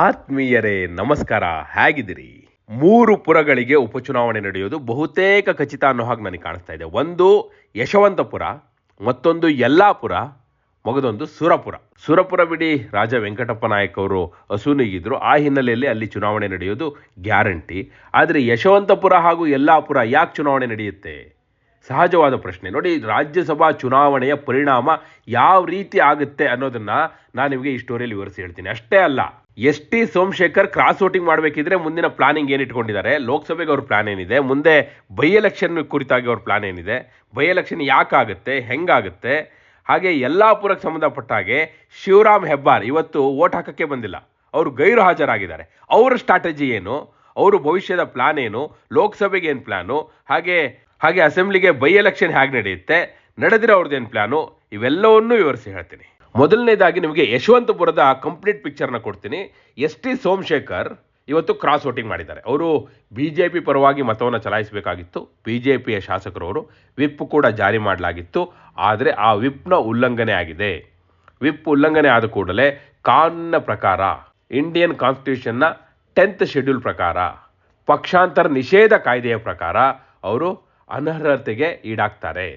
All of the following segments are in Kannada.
ಆತ್ಮೀಯರೇ, ನಮಸ್ಕಾರ. ಹೇಗಿದ್ದೀರಿ? ಮೂರು ಪುರಗಳಿಗೆ ಉಪಚುನಾವಣೆ ನಡೆಯೋದು ಬಹುತೇಕ ಖಚಿತ ಅನ್ನೋ ಹಾಗೆ ನನಗೆ ಕಾಣಿಸ್ತಾ ಇದೆ. ಒಂದು ಯಶವಂತಪುರ, ಮತ್ತೊಂದು ಯಲ್ಲಾಪುರ, ಮಗದೊಂದು ಸುರಪುರ. ಸುರಪುರ ಬಿಡಿ ರಾಜ ವೆಂಕಟಪ್ಪ ನಾಯಕ್ ಅವರು ಅಸೂನಿಗಿದ್ರು ಆ ಹಿನ್ನೆಲೆಯಲ್ಲಿ ಅಲ್ಲಿ ಚುನಾವಣೆ ನಡೆಯೋದು ಗ್ಯಾರಂಟಿ. ಆದರೆ ಯಶವಂತಪುರ ಹಾಗೂ ಯಲ್ಲಾಪುರ ಯಾಕೆ ಚುನಾವಣೆ ನಡೆಯುತ್ತೆ? ಸಹಜವಾದ ಪ್ರಶ್ನೆ. ನೋಡಿ, ರಾಜ್ಯಸಭಾ ಚುನಾವಣೆಯ ಪರಿಣಾಮ ಯಾವ ರೀತಿ ಆಗುತ್ತೆ ಅನ್ನೋದನ್ನು ನಾನು ನಿಮಗೆ ಈ ಸ್ಟೋರಿಯಲ್ಲಿ ವಿವರಿಸಿ ಹೇಳ್ತೀನಿ. ಅಷ್ಟೇ ಅಲ್ಲ S T Somashekar cross voting ಮಾಡಬೇಕಿದ್ರೆ ಮುಂದಿನ ಪ್ಲಾನಿಂಗ್ ಏನು ಇಟ್ಕೊಂಡಿದ್ದಾರೆ ಲೋಕಸಭೆಗೆ ಅವ್ರ ಪ್ಲಾನ್ ಏನಿದೆ? ಮುಂದೆ ಬೈ ಎಲೆಕ್ಷನ್ ಕುರಿತಾಗಿ ಅವ್ರ ಪ್ಲಾನ್ ಏನಿದೆ? ಬೈ ಎಲೆಕ್ಷನ್ ಯಾಕಾಗುತ್ತೆ? ಹೆಂಗಾಗುತ್ತೆ? ಹಾಗೆ ಯಲ್ಲಾಪುರಕ್ಕೆ ಸಂಬಂಧಪಟ್ಟ ಹಾಗೆ ಶಿವರಾಮ್ ಹೆಬ್ಬಾರ್ ಇವತ್ತು ಓಟ್ ಹಾಕಕ್ಕೆ ಬಂದಿಲ್ಲ. ಅವರು ಗೈರು ಹಾಜರಾಗಿದ್ದಾರೆ ಅವರ ಸ್ಟ್ರಾಟಜಿ ಏನು? ಅವರು ಭವಿಷ್ಯದ ಪ್ಲಾನ್ ಏನು? ಲೋಕಸಭೆಗೆ ಏನು ಪ್ಲಾನು ಹಾಗೆ ಹಾಗೆ ಅಸೆಂಬ್ಲಿಗೆ ಬೈ ಎಲೆಕ್ಷನ್ ಹೇಗೆ ನಡೆಯುತ್ತೆ? ನಡೆದಿರೋ ಅವ್ರದ್ದೇನು ಪ್ಲಾನು ಇವೆಲ್ಲವನ್ನೂ ವಿವರಿಸಿ ಹೇಳ್ತೀನಿ. ಮೊದಲನೇದಾಗಿ ನಿಮಗೆ ಯಶವಂತಪುರದ ಕಂಪ್ಲೀಟ್ ಪಿಕ್ಚರ್ನ ಕೊಡ್ತೀನಿ. ಎಸ್ ಟಿ ಸೋಮಶೇಖರ್ ಇವತ್ತು ಕ್ರಾಸ್ ವೋಟಿಂಗ್ ಮಾಡಿದ್ದಾರೆ. ಅವರು ಬಿ ಜೆ ಪಿ ಪರವಾಗಿ ಮತವನ್ನು ಚಲಾಯಿಸಬೇಕಾಗಿತ್ತು. ಬಿ ಜೆ ಪಿಯ ಶಾಸಕರವರು ವಿಪ್ ಕೂಡ ಜಾರಿ ಮಾಡಲಾಗಿತ್ತು. ಆದರೆ ಆ ವಿಪ್ನ ಉಲ್ಲಂಘನೆ ಆಗಿದೆ. ವಿಪ್ ಉಲ್ಲಂಘನೆ ಆದ ಕೂಡಲೇ ಕಾನೂನಿನ ಪ್ರಕಾರ ಇಂಡಿಯನ್ ಕಾನ್ಸ್ಟಿಟ್ಯೂಷನ್ನ ಟೆಂತ್ ಶೆಡ್ಯೂಲ್ ಪ್ರಕಾರ, ಪಕ್ಷಾಂತರ ನಿಷೇಧ ಕಾಯ್ದೆಯ ಪ್ರಕಾರ ಅವರು ಅನರ್ಹತೆಗೆ ಈಡಾಗ್ತಾರೆ.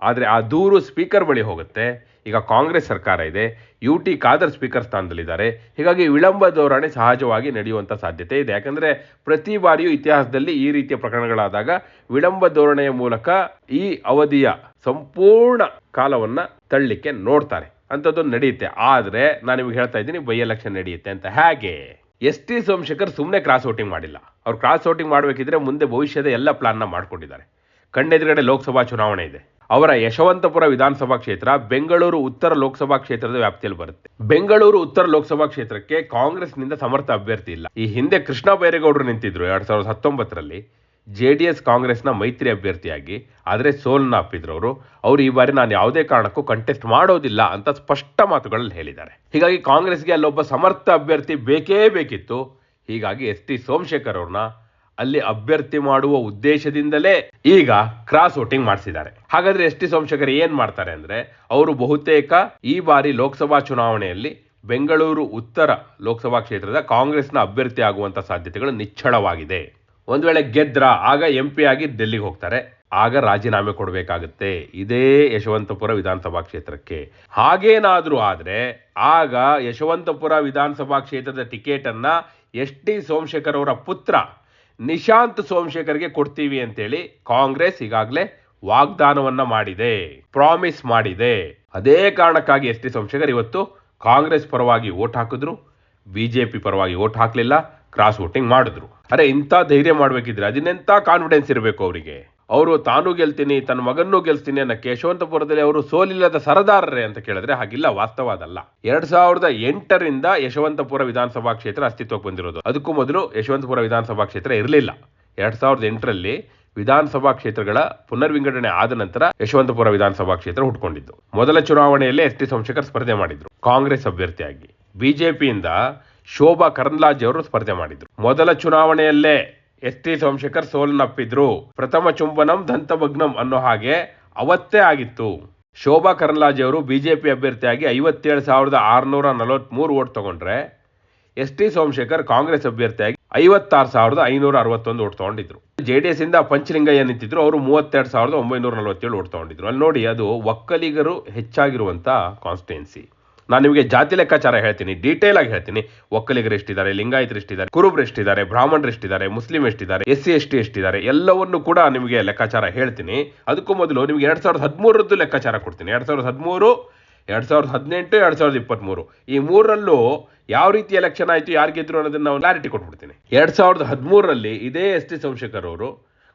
ಆದರೆ ಆ ದೂರು ಸ್ಪೀಕರ್ ಬಳಿ ಹೋಗುತ್ತೆ. ಈಗ ಕಾಂಗ್ರೆಸ್ ಸರ್ಕಾರ ಇದೆ. ಯು ಟಿ ಖಾದರ್ ಸ್ಪೀಕರ್ ಸ್ಥಾನದಲ್ಲಿದ್ದಾರೆ. ಹೀಗಾಗಿ ವಿಳಂಬ ಧೋರಣೆ ಸಹಜವಾಗಿ ನಡೆಯುವಂಥ ಸಾಧ್ಯತೆ ಇದೆ. ಯಾಕಂದರೆ ಪ್ರತಿ ಬಾರಿಯೂ ಇತಿಹಾಸದಲ್ಲಿ ಈ ರೀತಿಯ ಪ್ರಕರಣಗಳಾದಾಗ ವಿಳಂಬ ಧೋರಣೆಯ ಮೂಲಕ ಈ ಅವಧಿಯ ಸಂಪೂರ್ಣ ಕಾಲವನ್ನು ತಳ್ಳಿಕ್ಕೆ ನೋಡ್ತಾರೆ. ಅಂಥದ್ದು ನಡೆಯುತ್ತೆ. ಆದರೆ ನಾನು ನಿಮಗೆ ಹೇಳ್ತಾ ಇದ್ದೀನಿ, ಬೈ ಎಲೆಕ್ಷನ್ ನಡೆಯುತ್ತೆ ಅಂತ. ಹೇಗೆ? ಎಸ್ ಟಿ ಸೋಮಶೇಖರ್ ಸುಮ್ಮನೆ ಕ್ರಾಸ್ ಓಟಿಂಗ್ ಮಾಡಿಲ್ಲ. ಅವ್ರು ಕ್ರಾಸ್ ಓಟಿಂಗ್ ಮಾಡಬೇಕಿದ್ರೆ ಮುಂದೆ ಭವಿಷ್ಯದ ಎಲ್ಲ ಪ್ಲಾನ್ನ ಮಾಡ್ಕೊಂಡಿದ್ದಾರೆ. ಕಣ್ಣೆದುರುಗಡೆ ಲೋಕಸಭಾ ಚುನಾವಣೆ ಇದೆ. ಅವರ ಯಶವಂತಪುರ ವಿಧಾನಸಭಾ ಕ್ಷೇತ್ರ ಬೆಂಗಳೂರು ಉತ್ತರ ಲೋಕಸಭಾ ಕ್ಷೇತ್ರದ ವ್ಯಾಪ್ತಿಯಲ್ಲಿ ಬರುತ್ತೆ. ಬೆಂಗಳೂರು ಉತ್ತರ ಲೋಕಸಭಾ ಕ್ಷೇತ್ರಕ್ಕೆ ಕಾಂಗ್ರೆಸ್ನಿಂದ ಸಮರ್ಥ ಅಭ್ಯರ್ಥಿ ಇಲ್ಲ. ಈ ಹಿಂದೆ ಕೃಷ್ಣ ಬೈರೇಗೌಡರು ನಿಂತಿದ್ರು ಎರಡ್ ಸಾವಿರದ ಹತ್ತೊಂಬತ್ತರಲ್ಲಿ. ಜೆ ಡಿ ಎಸ್ ಕಾಂಗ್ರೆಸ್ನ ಮೈತ್ರಿ ಅಭ್ಯರ್ಥಿಯಾಗಿ. ಆದರೆ ಸೋಲನ್ನ ಅಪ್ಪಿದ್ರು ಅವರು. ಅವರು ಈ ಬಾರಿ ನಾನು ಯಾವುದೇ ಕಾರಣಕ್ಕೂ ಕಂಟೆಸ್ಟ್ ಮಾಡೋದಿಲ್ಲ ಅಂತ ಸ್ಪಷ್ಟ ಮಾತುಗಳಲ್ಲಿ ಹೇಳಿದ್ದಾರೆ. ಹೀಗಾಗಿ ಕಾಂಗ್ರೆಸ್ಗೆ ಅಲ್ಲೊಬ್ಬ ಸಮರ್ಥ ಅಭ್ಯರ್ಥಿ ಬೇಕೇ ಬೇಕಿತ್ತು. ಹೀಗಾಗಿ ಎಸ್ ಟಿ ಸೋಮಶೇಖರ್ ಅವ್ರನ್ನ ಅಲ್ಲಿ ಅಭ್ಯರ್ಥಿ ಮಾಡುವ ಉದ್ದೇಶದಿಂದಲೇ ಈಗ ಕ್ರಾಸ್ ವೋಟಿಂಗ್ ಮಾಡಿಸಿದ್ದಾರೆ. ಹಾಗಾದ್ರೆ ಎಸ್ ಟಿ ಸೋಮಶೇಖರ್ ಏನ್ ಮಾಡ್ತಾರೆ ಅಂದ್ರೆ, ಅವರು ಬಹುತೇಕ ಈ ಬಾರಿ ಲೋಕಸಭಾ ಚುನಾವಣೆಯಲ್ಲಿ ಬೆಂಗಳೂರು ಉತ್ತರ ಲೋಕಸಭಾ ಕ್ಷೇತ್ರದ ಕಾಂಗ್ರೆಸ್ನ ಅಭ್ಯರ್ಥಿ ಆಗುವಂತ ಸಾಧ್ಯತೆಗಳು ನಿಚ್ಚಳವಾಗಿದೆ. ಒಂದ್ ವೇಳೆ ಗೆದ್ರ, ಆಗ ಎಂ ಪಿ ಆಗಿ ಡೆಲ್ಲಿಗೆ ಹೋಗ್ತಾರೆ. ಆಗ ರಾಜೀನಾಮೆ ಕೊಡಬೇಕಾಗುತ್ತೆ. ಇದೇ ಯಶವಂತಪುರ ವಿಧಾನಸಭಾ ಕ್ಷೇತ್ರಕ್ಕೆ. ಹಾಗೇನಾದ್ರೂ ಆದ್ರೆ, ಆಗ ಯಶವಂತಪುರ ವಿಧಾನಸಭಾ ಕ್ಷೇತ್ರದ ಟಿಕೆಟ್ ಅನ್ನ ಎಸ್ ಟಿ ಸೋಮಶೇಖರ್ ಅವರ ಪುತ್ರ ನಿಶಾಂತ್ ಸೋಮಶೇಖರ್ಗೆ ಕೊಡ್ತೀವಿ ಅಂತೇಳಿ ಕಾಂಗ್ರೆಸ್ ಈಗಾಗಲೇ ವಾಗ್ದಾನವನ್ನ ಮಾಡಿದೆ, ಪ್ರಾಮಿಸ್ ಮಾಡಿದೆ. ಅದೇ ಕಾರಣಕ್ಕಾಗಿ ಎಸ್ ಟಿ ಸೋಮಶೇಖರ್ ಇವತ್ತು ಕಾಂಗ್ರೆಸ್ ಪರವಾಗಿ ಓಟ್ ಹಾಕಿದ್ರು, ಬಿಜೆಪಿ ಪರವಾಗಿ ಓಟ್ ಹಾಕಲಿಲ್ಲ ಕ್ರಾಸ್ ವೋಟಿಂಗ್ ಮಾಡಿದ್ರು. ಅರೆ, ಇಂಥ ಧೈರ್ಯ ಮಾಡ್ಬೇಕಿದ್ರೆ ಅದನ್ನೆಂಥ ಕಾನ್ಫಿಡೆನ್ಸ್ ಇರಬೇಕು ಅವರಿಗೆ. ಅವರು ತಾನು ಗೆಲ್ತೀನಿ, ತನ್ನ ಮಗನ್ನೂ ಗೆಲ್ತೀನಿ ಅನ್ನೋ ಯಶವಂತಪುರದಲ್ಲಿ ಅವರು ಸೋಲಿಲ್ಲದ ಸರದಾರರೇ ಅಂತ ಕೇಳಿದ್ರೆ ಹಾಗಿಲ್ಲ ವಾಸ್ತವ ಅದಲ್ಲ ಎರಡ್ ಸಾವಿರದ ಎಂಟರಿಂದ ಯಶವಂತಪುರ ವಿಧಾನಸಭಾ ಕ್ಷೇತ್ರ ಅಸ್ತಿತ್ವಕ್ಕೆ ಬಂದಿರೋದು. ಅದಕ್ಕೂ ಮೊದಲು ಯಶವಂತಪುರ ವಿಧಾನಸಭಾ ಕ್ಷೇತ್ರ ಇರಲಿಲ್ಲ. ಎರಡ್ ಸಾವಿರದ ಎಂಟರಲ್ಲಿ ವಿಧಾನಸಭಾ ಕ್ಷೇತ್ರಗಳ ಪುನರ್ವಿಂಗಡಣೆ ಆದ ನಂತರ ಯಶವಂತಪುರ ವಿಧಾನಸಭಾ ಕ್ಷೇತ್ರ ಹುಟ್ಕೊಂಡಿದ್ದು. ಮೊದಲ ಚುನಾವಣೆಯಲ್ಲೇ ಎಸ್ ಟಿ ಸೋಮಶೇಖರ್ ಸ್ಪರ್ಧೆ ಮಾಡಿದ್ರು, ಕಾಂಗ್ರೆಸ್ ಅಭ್ಯರ್ಥಿಯಾಗಿ. ಬಿಜೆಪಿಯಿಂದ ಶೋಭಾ ಕರಂದ್ಲಾಜೆ ಅವರು ಸ್ಪರ್ಧೆ ಮಾಡಿದ್ರು. ಮೊದಲ ಚುನಾವಣೆಯಲ್ಲೇ ಎಸ್ ಟಿ ಸೋಮಶೇಖರ್ ಸೋಲನ್ನಪ್ಪಿದ್ರು ಪ್ರಥಮ ಚುಂಬನಂ ದಂತಭಗ್ನಂ ಅನ್ನೋ ಹಾಗೆ ಅವತ್ತೇ ಆಗಿತ್ತು. ಶೋಭಾ ಕರಲಾಜಿ ಅವರು ಬಿಜೆಪಿ ಅಭ್ಯರ್ಥಿಯಾಗಿ ಐವತ್ತೇಳು ಸಾವಿರದ ಆರುನೂರ ನಲವತ್ತ್ಮೂರು ಓಟ್ ತಗೊಂಡ್ರೆ ಎಸ್ ಟಿ ಸೋಮಶೇಖರ್ ಕಾಂಗ್ರೆಸ್ ಅಭ್ಯರ್ಥಿಯಾಗಿ ಐವತ್ತಾರು ಸಾವಿರದ ಐನೂರ ಅರವತ್ತೊಂದು ಓಟ್ ತಗೊಂಡಿದ್ರು. ಜೆ ಡಿ ಎಸ್ ಇಂದ ಪಂಚಲಿಂಗಯ್ಯ ನಿಂತಿದ್ರು, ಅವರು ಮೂವತ್ತೆರಡು ಸಾವಿರದ ಒಂಬೈನೂರ ನಲವತ್ತೇಳು ಓಟ್ ತಗೊಂಡಿದ್ರು. ಅಲ್ಲಿ ನೋಡಿ, ಅದು ಒಕ್ಕಲಿಗರು ಹೆಚ್ಚಾಗಿರುವಂತ ಕಾನ್ಸ್ಟಿಟ್ಯೂನ್ಸಿ ನಾನು ನಿಮಗೆ ಜಾತಿ ಲೆಕ್ಕಾಚಾರ ಹೇಳ್ತೀನಿ ಡೀಟೇಲ್ ಆಗಿ ಹೇಳ್ತೀನಿ. ಒಕ್ಕಲಿಗರು ಎಷ್ಟಿದ್ದಾರೆ, ಲಿಂಗಾಯತರು ಎಷ್ಟಿದ್ದಾರೆ, ಕುರುಬರು ಎಷ್ಟಿದ್ದಾರೆ, ಬ್ರಾಹ್ಮಣರು ಎಷ್ಟಿದ್ದಾರೆ, ಮುಸ್ಲಿಂ ಎಷ್ಟಿದ್ದಾರೆ ಎಸ್ ಸಿ ಎಸ್ ಟಿ ಎಷ್ಟಿದ್ದಾರೆ, ಎಲ್ಲವನ್ನು ಕೂಡ ನಿಮಗೆ ಲೆಕ್ಕಾಚಾರ ಹೇಳ್ತೀನಿ. ಅದಕ್ಕೂ ಮೊದಲು ನಿಮಗೆ ಎರಡ್ ಸಾವಿರದ ಹದಿಮೂರರದ್ದು ಲೆಕ್ಕಾಚಾರ ಕೊಡ್ತೀನಿ. ಎರಡ್ ಸಾವಿರದ ಹದಿಮೂರು, ಎರಡ್ ಸಾವಿರದ ಹದಿನೆಂಟು, ಎರಡ್ ಸಾವಿರದ ಇಪ್ಪತ್ತ್ಮೂರು ಈ ಮೂರರಲ್ಲೂ ಯಾವ ರೀತಿ ಎಲೆಕ್ಷನ್ ಆಯಿತು, ಯಾರು ಗೆದ್ರು ಅನ್ನೋದನ್ನ ನಾವು ಕ್ಲಾರಿಟಿ ಕೊಟ್ಬಿಡ್ತೀನಿ. ಎರಡ್ ಸಾವಿರದ ಹದಿಮೂರರಲ್ಲಿ ಇದೇ ಎಸ್ ಟಿ ಸೋಮಶೇಖರ್ ಅವರು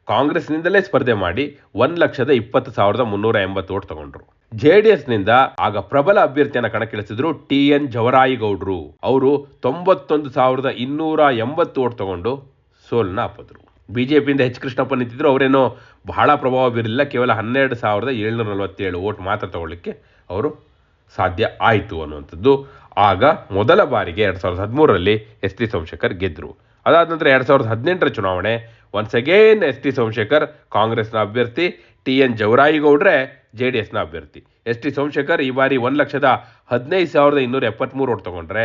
ಕಾಂಗ್ರೆಸ್ನಿಂದಲೇ ಸ್ಪರ್ಧೆ ಮಾಡಿ ಒಂದು ಲಕ್ಷದ ಇಪ್ಪತ್ತು ಸಾವಿರದ ಮುನ್ನೂರ ಎಂಬತ್ತು ಓಟ್ ತಗೊಂಡ್ರು. ಜೆ ಡಿ ಎಸ್ನಿಂದ ಆಗ ಪ್ರಬಲ ಅಭ್ಯರ್ಥಿಯನ್ನು ಕಣಕ್ಕಿಳಿಸಿದ್ರು ಟಿ ಎನ್ ಜವರಾಯಿಗೌಡ್ರು. ಅವರು ತೊಂಬತ್ತೊಂದು ಸಾವಿರದ ಇನ್ನೂರ ಎಂಬತ್ತು ಓಟ್ ತಗೊಂಡು ಸೋಲನ್ನ ಅಪ್ಪಿದ್ರು ಬಿಜೆಪಿಯಿಂದ ಎಚ್ ಕೃಷ್ಣಪ್ಪ ನಿಂತಿದ್ರು, ಅವರೇನೋ ಬಹಳ ಪ್ರಭಾವ ಬೀರಲಿಲ್ಲ ಕೇವಲ ಹನ್ನೆರಡು ಸಾವಿರದ ಏಳ್ನೂರ ನಲವತ್ತೇಳು ಓಟ್ ಮಾತ್ರ ತಗೊಳ್ಳಿಕ್ಕೆ ಅವರು ಸಾಧ್ಯ ಆಯಿತು ಅನ್ನುವಂಥದ್ದು. ಆಗ ಮೊದಲ ಬಾರಿಗೆ ಎರಡು ಸಾವಿರದ ಹದಿಮೂರರಲ್ಲಿ ಎಸ್ ಟಿ ಸೋಮಶೇಖರ್ ಗೆದ್ದರು ಅದಾದ ನಂತರ ಎರಡು ಸಾವಿರದ ಹದಿನೆಂಟರ ಚುನಾವಣೆ once again S T Somashekar ಕಾಂಗ್ರೆಸ್ನ ಅಭ್ಯರ್ಥಿ, ಟಿ ಎನ್ ಜವರಾಯಿಗೌಡ್ರೆ ಜೆ ಡಿ ಎಸ್ನ ಅಭ್ಯರ್ಥಿ. ಎಸ್ ಟಿ ಸೋಮಶೇಖರ್ ಈ ಬಾರಿ ಒಂದು ಲಕ್ಷದ ಹದಿನೈದು ಸಾವಿರದ ಇನ್ನೂರ ಎಪ್ಪತ್ತ್ಮೂರು ಓಟ್ ತಗೊಂಡ್ರೆ,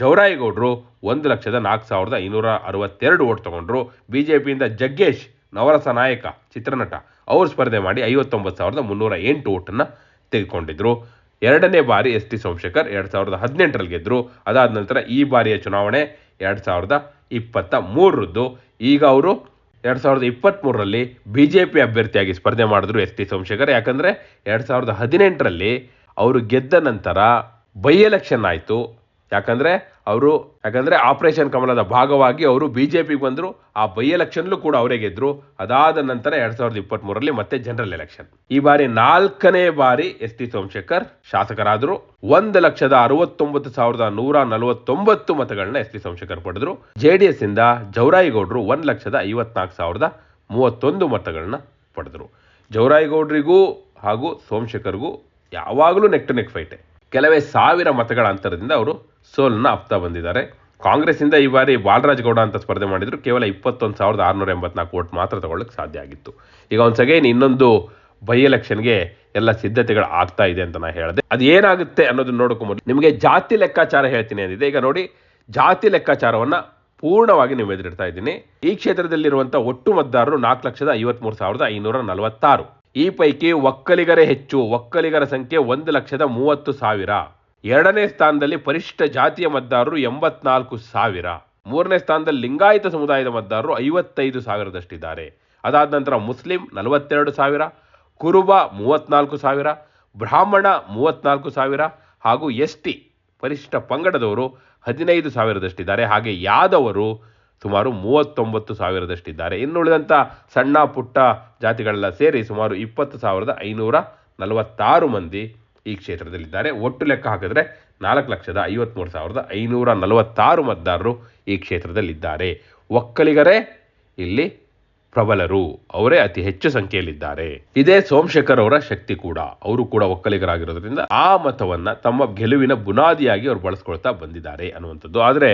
ಜವರಾಯಿಗೌಡರು ಒಂದು ಲಕ್ಷದ ನಾಲ್ಕು ಸಾವಿರದ ಐನೂರ ಅರವತ್ತೆರಡು ಓಟ್ ತೊಗೊಂಡ್ರು. ಬಿ ಜೆ ಪಿಯಿಂದ ಜಗ್ಗೇಶ್ ನವರಸ ನಾಯಕ, ಚಿತ್ರನಟ, ಅವರು ಸ್ಪರ್ಧೆ ಮಾಡಿ ಐವತ್ತೊಂಬತ್ತು ಸಾವಿರದ ಮುನ್ನೂರ ಎಂಟು ಓಟನ್ನು ತೆಗೆದುಕೊಂಡಿದ್ರು. ಎರಡನೇ ಬಾರಿ ಎಸ್ ಟಿ ಸೋಮಶೇಖರ್ ಎರಡು ಸಾವಿರದ ಹದಿನೆಂಟರಲ್ಲಿ ಗೆದ್ದರು ಅದಾದ ನಂತರ ಈ ಬಾರಿಯ ಚುನಾವಣೆ ಎರಡು ಸಾವಿರದ ಇಪ್ಪತ್ತ ಮೂರರದ್ದು. ಈಗ ಅವರು ಎರಡು ಸಾವಿರದ ಇಪ್ಪತ್ತ್ಮೂರರಲ್ಲಿ ಬಿ ಜೆ ಪಿ ಅಭ್ಯರ್ಥಿಯಾಗಿ ಸ್ಪರ್ಧೆ ಮಾಡಿದ್ರು ಎಸ್ ಟಿ ಸೋಮಶೇಖರ್. ಯಾಕಂದರೆ ಎರಡು ಸಾವಿರದ ಹದಿನೆಂಟರಲ್ಲಿ ಅವರು ಗೆದ್ದ ನಂತರ ಬೈ ಎಲೆಕ್ಷನ್ ಆಯಿತು. ಯಾಕಂದರೆ ಅವರು, ಯಾಕಂದರೆ ಆಪರೇಷನ್ ಕಮಲದ ಭಾಗವಾಗಿ ಅವರು ಬಿ ಜೆ ಪಿಗೆ ಬಂದರು, ಆ ಬೈ ಎಲೆಕ್ಷನ್ಲೂ ಕೂಡ ಅವರೇ ಗೆದ್ದರು ಅದಾದ ನಂತರ ಎರಡು ಸಾವಿರದ ಇಪ್ಪತ್ತ್ಮೂರರಲ್ಲಿ ಮತ್ತೆ ಜನರಲ್ ಎಲೆಕ್ಷನ್. ಈ ಬಾರಿ ನಾಲ್ಕನೇ ಬಾರಿ ಎಸ್ ಟಿ ಸೋಮಶೇಖರ್ ಶಾಸಕರಾದರು. ಒಂದು ಲಕ್ಷದ ಅರವತ್ತೊಂಬತ್ತು ಸಾವಿರದ ನೂರ ನಲವತ್ತೊಂಬತ್ತು ಮತಗಳನ್ನ ಎಸ್ ಟಿ ಸೋಮಶೇಖರ್ ಪಡೆದ್ರು. ಜೆ ಡಿ ಎಸ್ ಇಂದ ಜೌರಾಯಿಗೌಡರು ಒಂದು ಲಕ್ಷದ ಐವತ್ನಾಲ್ಕು ಸಾವಿರದ ಮೂವತ್ತೊಂದು ಮತಗಳನ್ನ ಪಡೆದರು. ಜೌರಾಯಿಗೌಡರಿಗೂ ಹಾಗೂ ಸೋಮಶೇಖರ್ಗೂ ಯಾವಾಗಲೂ ನೆಕ್ ಟು ನೆಕ್ ಫೈಟೆ ಕೆಲವೇ ಸಾವಿರ ಮತಗಳ ಅಂತರದಿಂದ ಅವರು ಸೋಲನ್ನ ಅಪ್ತಾ ಬಂದಿದ್ದಾರೆ. ಕಾಂಗ್ರೆಸ್ಸಿಂದ ಈ ಬಾರಿ ಬಾಲರಾಜ್ ಗೌಡ ಅಂತ ಸ್ಪರ್ಧೆ ಮಾಡಿದ್ರು. ಕೇವಲ ಇಪ್ಪತ್ತೊಂದು ಸಾವಿರದ ಆರುನೂರ ಎಂಬತ್ನಾಲ್ಕು ಓಟ್ ಮಾತ್ರ ತಗೊಳ್ಳಕ್ಕೆ ಸಾಧ್ಯ ಆಗಿತ್ತು. ಈಗ ಒಂದು ಅಗೈನ್ ಇನ್ನೊಂದು ಬೈ ಎಲೆಕ್ಷನ್ಗೆ ಎಲ್ಲ ಸಿದ್ಧತೆಗಳು ಆಗ್ತಾ ಇದೆ ಅಂತ ನಾನು ಹೇಳಿದೆ. ಅದು ಏನಾಗುತ್ತೆ ಅನ್ನೋದನ್ನ ನೋಡೋಕೆ ಮೊದಲು. ನಿಮಗೆ ಜಾತಿ ಲೆಕ್ಕಾಚಾರ ಹೇಳ್ತೀನಿ ಅಂದಿದೆ. ಈಗ ನೋಡಿ, ಜಾತಿ ಲೆಕ್ಕಾಚಾರವನ್ನು ಪೂರ್ಣವಾಗಿ ನೀವು ಎದುರಿಡ್ತಾ ಇದ್ದೀನಿ. ಈ ಕ್ಷೇತ್ರದಲ್ಲಿರುವಂಥ ಒಟ್ಟು ಮತದಾರರು ನಾಲ್ಕು ಲಕ್ಷದ ಐವತ್ಮೂರು ಸಾವಿರದ ಐನೂರ ನಲವತ್ತಾರು. ಈ ಪೈಕಿ ಒಕ್ಕಲಿಗರೇ ಹೆಚ್ಚು. ಒಕ್ಕಲಿಗರ ಸಂಖ್ಯೆ ಒಂದು ಲಕ್ಷದ ಮೂವತ್ತು ಸಾವಿರ. ಎರಡನೇ ಸ್ಥಾನದಲ್ಲಿ ಪರಿಷ್ಠ ಜಾತಿಯ ಮತದಾರರು ಎಂಬತ್ನಾಲ್ಕು ಸಾವಿರ. ಮೂರನೇ ಸ್ಥಾನದಲ್ಲಿ ಲಿಂಗಾಯತ ಸಮುದಾಯದ ಮತದಾರರು ಐವತ್ತೈದು ಸಾವಿರದಷ್ಟಿದ್ದಾರೆ. ಅದಾದ ನಂತರ ಮುಸ್ಲಿಂ ನಲವತ್ತೆರಡು ಸಾವಿರ, ಕುರುಬ ಮೂವತ್ನಾಲ್ಕು ಸಾವಿರ, ಬ್ರಾಹ್ಮಣ ಮೂವತ್ನಾಲ್ಕು ಸಾವಿರ ಹಾಗೂ ಎಸ್ ಟಿ ಪರಿಶಿಷ್ಟ ಪಂಗಡದವರು ಹದಿನೈದು ಸಾವಿರದಷ್ಟಿದ್ದಾರೆ. ಹಾಗೆ ಯಾದವರು ಸುಮಾರು ಮೂವತ್ತೊಂಬತ್ತು ಸಾವಿರದಷ್ಟಿದ್ದಾರೆ. ಇನ್ನುಳಿದಂಥ ಸಣ್ಣ ಪುಟ್ಟ ಜಾತಿಗಳೆಲ್ಲ ಸೇರಿ ಸುಮಾರು ಇಪ್ಪತ್ತು ಸಾವಿರದ ಐನೂರ ನಲವತ್ತಾರು ಮಂದಿ ಈ ಕ್ಷೇತ್ರದಲ್ಲಿದ್ದಾರೆ. ಒಟ್ಟು ಲೆಕ್ಕ ಹಾಕಿದ್ರೆ ನಾಲ್ಕು ಲಕ್ಷದ ಐವತ್ತ್ಮೂರು ಸಾವಿರದ ಐನೂರ ನಲವತ್ತಾರು ಮತದಾರರು ಈ ಕ್ಷೇತ್ರದಲ್ಲಿದ್ದಾರೆ. ಒಕ್ಕಲಿಗರೇ, ಇಲ್ಲಿ ಪ್ರಬಲರು ಅವರೇ ಅತಿ ಹೆಚ್ಚು ಸಂಖ್ಯೆಯಲ್ಲಿದ್ದಾರೆ. ಇದೇ ಸೋಮಶೇಖರ್ ಅವರ ಶಕ್ತಿ ಕೂಡ. ಅವರು ಕೂಡ ಒಕ್ಕಲಿಗರಾಗಿರೋದ್ರಿಂದ ಆ ಮತವನ್ನ ತಮ್ಮ ಗೆಲುವಿನ ಬುನಾದಿಯಾಗಿ ಅವ್ರು ಬಳಸ್ಕೊಳ್ತಾ ಬಂದಿದ್ದಾರೆ ಅನ್ನುವಂಥದ್ದು. ಆದರೆ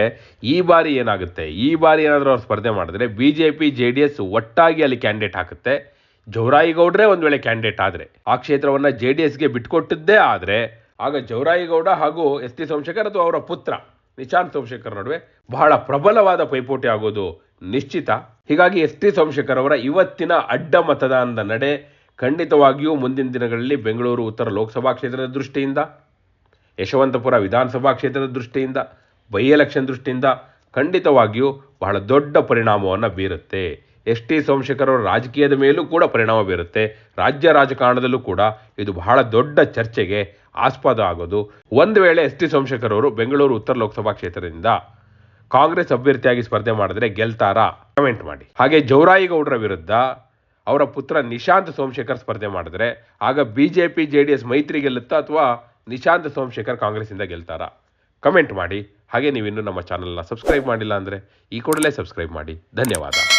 ಈ ಬಾರಿ ಏನಾಗುತ್ತೆ? ಈ ಬಾರಿ ಏನಾದರೂ ಅವ್ರು ಸ್ಪರ್ಧೆ ಮಾಡಿದ್ರೆ B J P J D S ಒಟ್ಟಾಗಿ ಅಲ್ಲಿ ಕ್ಯಾಂಡಿಡೇಟ್ ಹಾಕುತ್ತೆ. ಜವರಾಯಿಗೌಡ್ರೆ ಒಂದು ವೇಳೆ ಕ್ಯಾಂಡಿಡೇಟ್ ಆದರೆ. ಆ ಕ್ಷೇತ್ರವನ್ನ ಜೆ ಡಿ ಎಸ್ಗೆ ಬಿಟ್ಕೊಟ್ಟಿದ್ದೇ ಆದರೆ ಆಗ ಜವರಾಯಿಗೌಡ ಹಾಗೂ ಎಸ್ ಟಿ ಸೋಮಶೇಖರ್ ಅಥವಾ ಅವರ ಪುತ್ರ ನಿಶಾಂತ್ ಸೋಮಶೇಖರ್ ನಡುವೆ ಬಹಳ ಪ್ರಬಲವಾದ ಪೈಪೋಟಿ ಆಗೋದು ನಿಶ್ಚಿತ. ಹೀಗಾಗಿ ಎಸ್ ಟಿ ಸೋಮಶೇಖರ್ ಅವರ ಇವತ್ತಿನ ಅಡ್ಡ ಮತದಾನದ ನಡೆ ಖಂಡಿತವಾಗಿಯೂ ಮುಂದಿನ ದಿನಗಳಲ್ಲಿ ಬೆಂಗಳೂರು, ಉತ್ತರ ಲೋಕಸಭಾ ಕ್ಷೇತ್ರದ ದೃಷ್ಟಿಯಿಂದ, ಯಶವಂತಪುರ ವಿಧಾನಸಭಾ ಕ್ಷೇತ್ರದ ದೃಷ್ಟಿಯಿಂದ ಬೈ ಎಲೆಕ್ಷನ್ ದೃಷ್ಟಿಯಿಂದ ಖಂಡಿತವಾಗಿಯೂ ಬಹಳ ದೊಡ್ಡ ಪರಿಣಾಮವನ್ನು ಬೀರುತ್ತೆ. ಎಸ್ ಟಿ ಸೋಮಶೇಖರ್ ಅವರ ರಾಜಕೀಯದ ಮೇಲೂ ಕೂಡ ಪರಿಣಾಮ ಬೀರುತ್ತೆ. ರಾಜ್ಯ ರಾಜಕಾರಣದಲ್ಲೂ ಕೂಡ ಇದು ಬಹಳ ದೊಡ್ಡ ಚರ್ಚೆಗೆ ಆಸ್ಪದ ಆಗೋದು. ಒಂದು ವೇಳೆ ಎಸ್ ಟಿ ಸೋಮಶೇಖರ್ ಅವರು ಬೆಂಗಳೂರು, ಉತ್ತರ ಲೋಕಸಭಾ ಕ್ಷೇತ್ರದಿಂದ ಕಾಂಗ್ರೆಸ್ ಅಭ್ಯರ್ಥಿಯಾಗಿ ಸ್ಪರ್ಧೆ ಮಾಡಿದ್ರೆ ಗೆಲ್ತಾರಾ? ಕಮೆಂಟ್ ಮಾಡಿ. ಹಾಗೆ ಜೌರಾಯಿಗೌಡರ ವಿರುದ್ಧ ಅವರ ಪುತ್ರ ನಿಶಾಂತ್ ಸೋಮಶೇಖರ್ ಸ್ಪರ್ಧೆ ಮಾಡಿದ್ರೆ ಆಗ B J P J D S ಮೈತ್ರಿ ಗೆಲ್ಲುತ್ತಾ ಅಥವಾ ನಿಶಾಂತ್ ಸೋಮಶೇಖರ್ ಕಾಂಗ್ರೆಸ್ಸಿಂದ ಗೆಲ್ತಾರಾ? ಕಮೆಂಟ್ ಮಾಡಿ. ಹಾಗೆ ನೀವಿನ್ನೂ ನಮ್ಮ ಚಾನಲ್ನ ಸಬ್ಸ್ಕ್ರೈಬ್ ಮಾಡಿಲ್ಲ ಅಂದರೆ ಈ ಕೂಡಲೇ ಸಬ್ಸ್ಕ್ರೈಬ್ ಮಾಡಿ. ಧನ್ಯವಾದ.